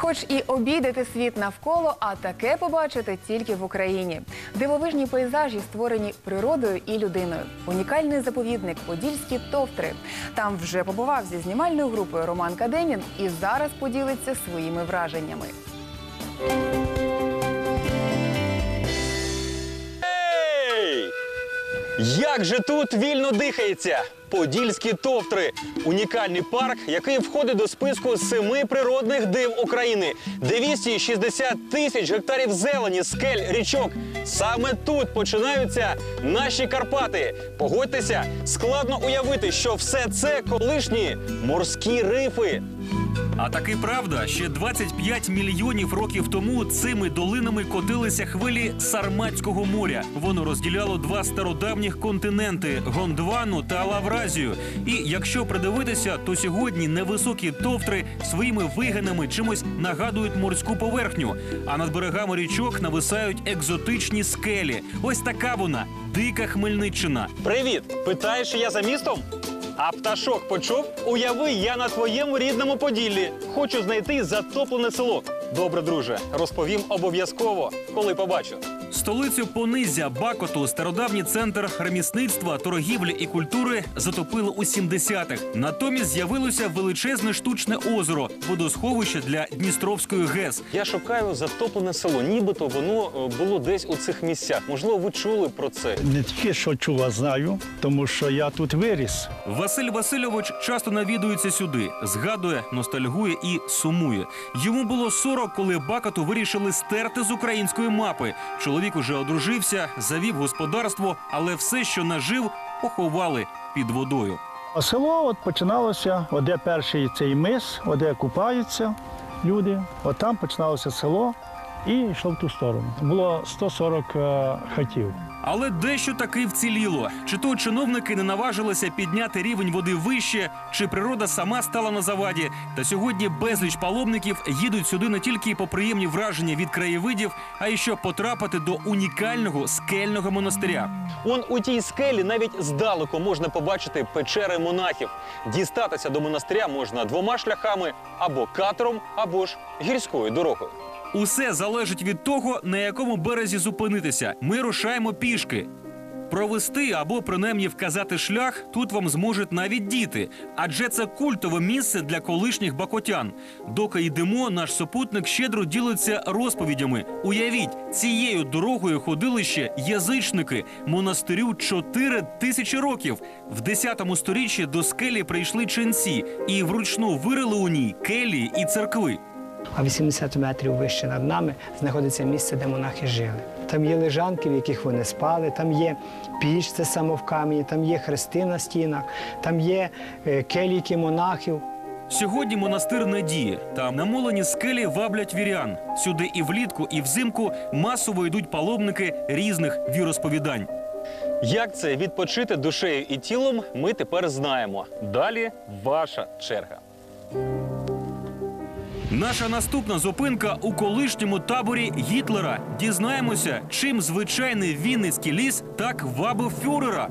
Хоч і обійдете світ навколо, а таке побачите тільки в Україні. Дивовижні пейзажі створені природою і людиною. Унікальний заповідник Подільські товтри. Там вже побував зі знімальною групою Роман Каденін і зараз поділиться своїми враженнями. Як же тут вільно дихається? Подільські товтри унікальний парк, який входить до списку семи природних див України. 260 тисяч гектарів зелені, скель, річок. Саме тут починаються наші Карпати. Погодьтеся, складно уявити, що все це колишні морські рифи. А таки правда, ще 25 мільйонів років тому цими долинами котилися хвилі Сарматського моря. Воно розділяло два стародавніх континенти Гондвану та Лавразію. І якщо придивитися, то сьогодні невисокі товтри своїми вигинами чимось нагадують морську поверхню. А над берегами річок нависають екзотичні скелі. Ось така вона дика Хмельниччина. Привіт! Питаєш, я за містом? А пташок почув? Уяви, я на твоєму рідному Поділлі. Хочу знайти затоплене село. Добре, друже, розповім обов'язково, коли побачу. Столицю Понизя Бакоту, стародавній центр ремісництва, торгівлі і культури затопило у 70-х. Натомість з'явилося величезне штучне озеро, водосховище для Дністровської ГЕС. Я шукаю затоплене село, нібито воно е, було десь у цих місцях. Можливо, ви чули про це. Не тільки що чув, а знаю, тому що я тут виріс. Василь Васильович часто навідується сюди, згадує, ностальгує і сумує. Йому було 40, коли Бакоту вирішили стерти з української мапи. Чоловік уже одружився, завів господарство, але все, що нажив, поховали під водою. Село от починалося, оде перший цей мис, оде купаються люди. От там починалося село і йшло в ту сторону. Було 140 е, хатів. Але дещо таки вціліло. Чи то чиновники не наважилися підняти рівень води вище, чи природа сама стала на заваді. Та сьогодні безліч паломників їдуть сюди не тільки по приємні враження від краєвидів, а й щоб потрапити до унікального скельного монастиря. Он у тій скелі навіть здалеку можна побачити печери монахів. Дістатися до монастиря можна двома шляхами або катером, або ж гірською дорогою. Усе залежить від того, на якому березі зупинитися. Ми рушаємо пішки. Провести або принаймні вказати шлях тут вам зможуть навіть діти, адже це культове місце для колишніх бакотян. Доки йдемо, наш супутник щедро ділиться розповідями. Уявіть, цією дорогою ходили ще язичники монастирю 4 тисячі років. В 10 сторіччі до скелі прийшли ченці і вручну вирили у ній келії і церкви. А 80 метрів вище над нами знаходиться місце, де монахи жили. Там є лежанки, в яких вони спали, там є піч, це саме в камені, там є хрести на стінах, там є е, келійки монахів. Сьогодні монастир не діє. Там намолені скелі ваблять вірян. Сюди і влітку, і взимку масово йдуть паломники різних віросповідань. Як це відпочити душею і тілом, ми тепер знаємо. Далі ваша черга. Наша наступна зупинка у колишньому таборі Гітлера. Дізнаємося, чим звичайний вінницький ліс так вабив фюрера.